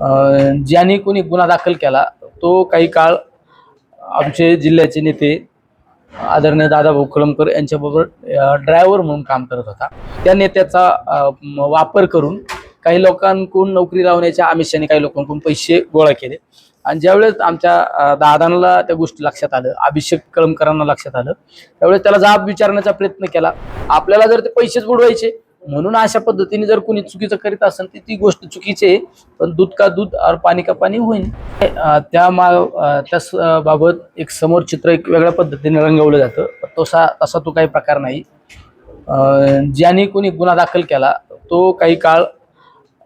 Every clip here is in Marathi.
ज्याने कोणी गुन्हा दाखल केला तो काही काळ आमचे जिल्ह्याचे नेते आदरणीय दादाभाऊ कळमकर यांच्याबरोबर ड्रायव्हर म्हणून काम करत होता. त्या नेत्याचा वापर करून काही लोकांकडून नोकरी लावण्याच्या आमिषाने काही लोकांकडून पैसे गोळा केले. आणि ज्यावेळेस आमच्या दादांना त्या गोष्टी लक्षात आलं अभिषेक कळमकरांना लक्षात आलं त्यावेळेस त्याला जाब विचारण्याचा प्रयत्न केला. आपल्याला जर ते पैसेच बुडवायचे म्हणून अशा पद्धतीने जर कोणी चुकीचं करीत असेल तर ती गोष्ट चुकीची आहे. पण दूध का दूध और पाणी का पाणी होईल त्या मा त्या स- बाबत एक समोर चित्र एक वेगळ्या पद्धतीने रंगवलं जातं. तसा तसा तो काही प्रकार नाही. ज्याने कोणी गुन्हा दाखल केला तो काही काळ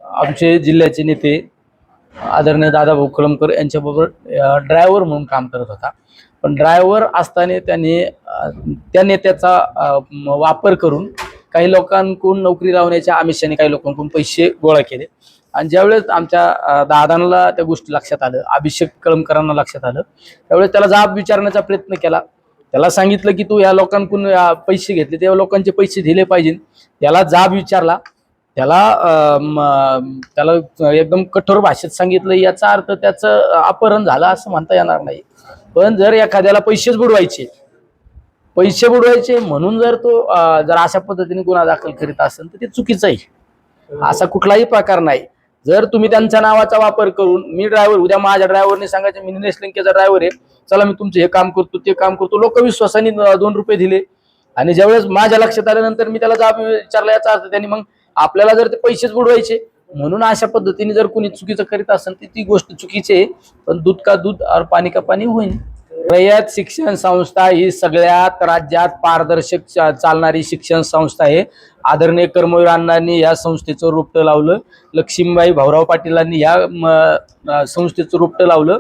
आमचे जिल्ह्याचे नेते आदरणीय दादाभाऊ कळमकर यांच्याबरोबर ड्रायव्हर म्हणून काम करत होता. पण ड्रायव्हर असताना त्याने त्या नेत्याचा वापर करून काही लोकांकडून नोकरी लावण्याच्या आमिषाने काही लोकांकडून पैसे गोळा केले. आणि ज्यावेळेस आमच्या दादांना त्या गोष्टी लक्षात आलं अभिषेक कळमकरांना लक्षात आलं त्यावेळेस त्याला जाब विचारण्याचा प्रयत्न केला. त्याला सांगितलं की तू या लोकांकडून पैसे घेतले. त्या लोकांचे पैसे दिले पाहिजे. त्याला जाब विचारला. त्याला त्याला एकदम कठोर भाषेत सांगितलं याचा अर्थ त्याचं अपहरण झालं असं म्हणता येणार नाही. पण जर एखाद्याला पैसेच बुडवायचे पैसे बुडवायचे म्हणून जर तो जर अशा पद्धतीने गुन्हा दाखल करीत असेल तर ते चुकीचं आहे. असा कुठलाही प्रकार नाही. जर तुम्ही त्यांच्या नावाचा वापर करून मी ड्रायव्हर उद्या माझ्या ड्रायव्हरने सांगायचं मी निलेश लिंकेचा ड्रायव्हर आहे. चला मी तुमचं हे काम करतो ते काम करतो. लोक विश्वासाने दोन रुपये दिले. आणि ज्यावेळेस माझ्या लक्षात आल्यानंतर मी त्याला जाब विचारला याचा अर्थ त्यांनी मग आपल्याला जर ते पैसेच बुडवायचे म्हणून अशा पद्धतीने जर कोणी चुकीचं करीत असेल तर ती गोष्ट चुकीची आहे. पण दूध का दूध और पाणी का पाणी होईल रयत शिक्षण संस्था ही सगळ्यात राज्यात पारदर्शक चा- चालणारी शिक्षण संस्था आहे. आदरणीय कर्मवीर अण्णांनी या संस्थेचं रोपटं लावलं. लक्ष्मीबाई भाऊराव पाटीलांनी या संस्थेचं रोपटं लावलं.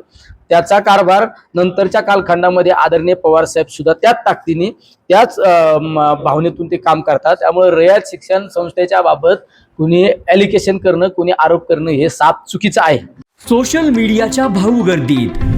त्याचा कारभार नंतरच्या कालखंडामध्ये आदरणीय पवार साहेब सुद्धा त्याच ताकदीने त्याच भावनेतून ते काम करतात. त्यामुळे रयत शिक्षण संस्थेच्या बाबत कुणी ॲलिकेशन करणं कुणी आरोप करणं हे साप चुकीचं आहे. सोशल मीडियाच्या भाऊ गर्दीत.